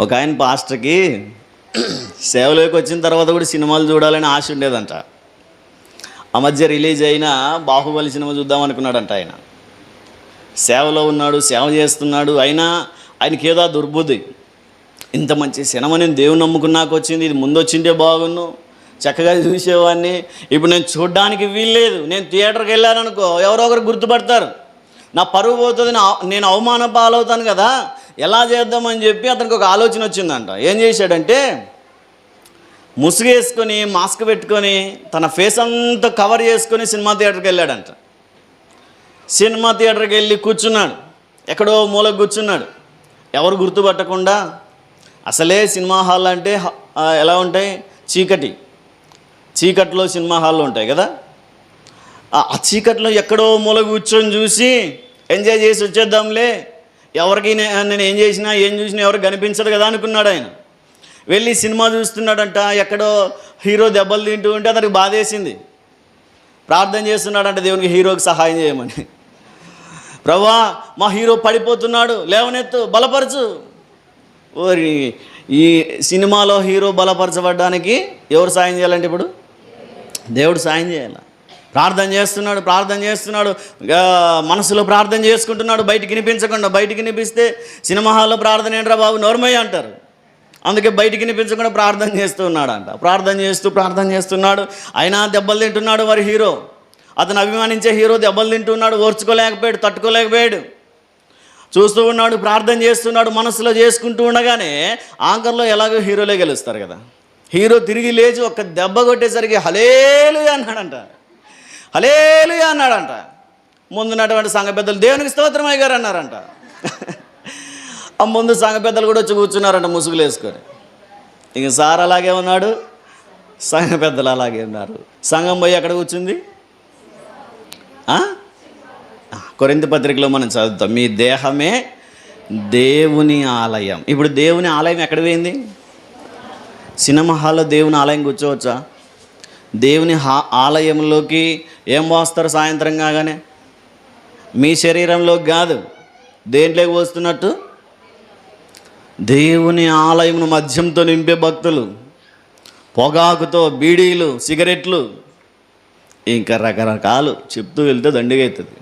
ఒక ఆయన పాస్టర్కి సేవలోకి వచ్చిన తర్వాత కూడా సినిమాలు చూడాలని ఆశ ఉండేదంట. ఆ మధ్య రిలీజ్ అయిన బాహుబలి సినిమా చూద్దాం అనుకున్నాడంట ఆయన. సేవలో ఉన్నాడు సేవ చేస్తున్నాడు అయినా ఆయనకి ఏదో దుర్బుద్ధి. ఇంత మంచి సినిమా నేను దేవుని నమ్ముకున్నాక వచ్చింది ఇది ముందు వచ్చింటే బాగున్ను చక్కగా చూసేవాడిని. ఇప్పుడు నేను చూడడానికి వీల్లేదు నేను థియేటర్కి వెళ్ళాను అనుకో ఎవరో ఒకరు గుర్తుపడతారు. నా పరువు పోతుంది నా- నేను అవమాన పాలవుతాను కదా ఎలా చేద్దామని చెప్పి అతనికి ఒక ఆలోచన వచ్చిందంట. ఏం చేశాడంటే ముసుగేసుకొని మాస్క్ పెట్టుకొని తన ఫేస్ అంతా కవర్ చేసుకొని సినిమా థియేటర్కి వెళ్ళాడంట. సినిమా థియేటర్కి వెళ్ళి కూర్చున్నాడు. ఎక్కడో మూల కూర్చున్నాడు. ఎవరు గుర్తుపట్టకుండా అసలే సినిమా హాల్ అంటే ఎలా ఉంటాయి? చీకటి. చీకట్లో సినిమా హాల్లో ఉంటాయి కదా. ఆ చీకట్లో ఎక్కడో మూల కూర్చొని చూసి ఎంజాయ్ చేసి వచ్చేద్దాంలే. ఎవరికి నేను ఏం చేసినా ఏం చూసినా ఎవరికి కనిపించదు కదా అనుకున్నాడు ఆయన. వెళ్ళి సినిమా చూస్తున్నాడంట ఎక్కడో హీరో దెబ్బలు తింటూ ఉంటే అతనికి బాధేసింది. ప్రార్థన చేస్తున్నాడంట దేవునికి హీరోకి సహాయం చేయమని. ప్రభా మా హీరో పడిపోతున్నాడు లేవనెత్తు బలపరచు. ఓరి ఈ సినిమాలో హీరో బలపరచబడ్డానికి ఎవరు సాయం చేయాలంటే ఇప్పుడు? దేవుడు సాయం చేయాలి? ప్రార్థన చేస్తున్నాడు ప్రార్థన చేస్తున్నాడు. మనసులో ప్రార్థన చేసుకుంటున్నాడు బయటికి వినిపించకుండా బయటికి వినిపిస్తే సినిమా హాల్లో ప్రార్థన ఏంట్రా బాబు? నోర్మయ్య అంటారు. అందుకే బయటికి వినిపించకుండా ప్రార్థన చేస్తూ అంట ప్రార్థన చేస్తూ ప్రార్థన చేస్తున్నాడు. అయినా దెబ్బలు తింటున్నాడు వారి హీరో. అతను అభిమానించే హీరో దెబ్బలు తింటున్నాడు ఓర్చుకోలేకపోయాడు తట్టుకోలేకపోయాడు. చూస్తూ ఉన్నాడు ప్రార్థన చేస్తున్నాడు మనసులో చేసుకుంటూ ఉండగానే ఆంకర్లో ఎలాగో హీరోలే గెలుస్తారు కదా. హీరో తిరిగి లేచి ఒక దెబ్బ కొట్టేసరికి హలేలు అన్నాడంట. హలేలు అన్నాడంట. ముందున్నటువంటి సంఘ పెద్దలు దేవునికి స్తోత్రమయ్య గారు అన్నారంట. ఆ ముందు సంఘ పెద్దలు కూడా వచ్చి కూర్చున్నారంట ముసుగులు వేసుకొని. ఇక సార్ అలాగే ఉన్నాడు సంఘ పెద్దలు అలాగే ఉన్నారు. సంఘం పోయి ఎక్కడ కూర్చుంది? కొరింత పత్రికలో మనం చదువుతాం మీ దేహమే దేవుని ఆలయం. ఇప్పుడు దేవుని ఆలయం ఎక్కడ పోయింది? సినిమా హాల్లో దేవుని ఆలయం కూర్చోవచ్చా? దేవుని హా ఆలయంలోకి ఏం పోస్తారు సాయంత్రం కాగానే? మీ శరీరంలోకి కాదు దేంట్లోకి పోస్తున్నట్టు? దేవుని ఆలయమును మద్యంతో నింపే భక్తులు పొగాకుతో బీడీలు సిగరెట్లు ఇంకా రకరకాలు చెప్తూ వెళ్తే దండిగా అవుతుంది.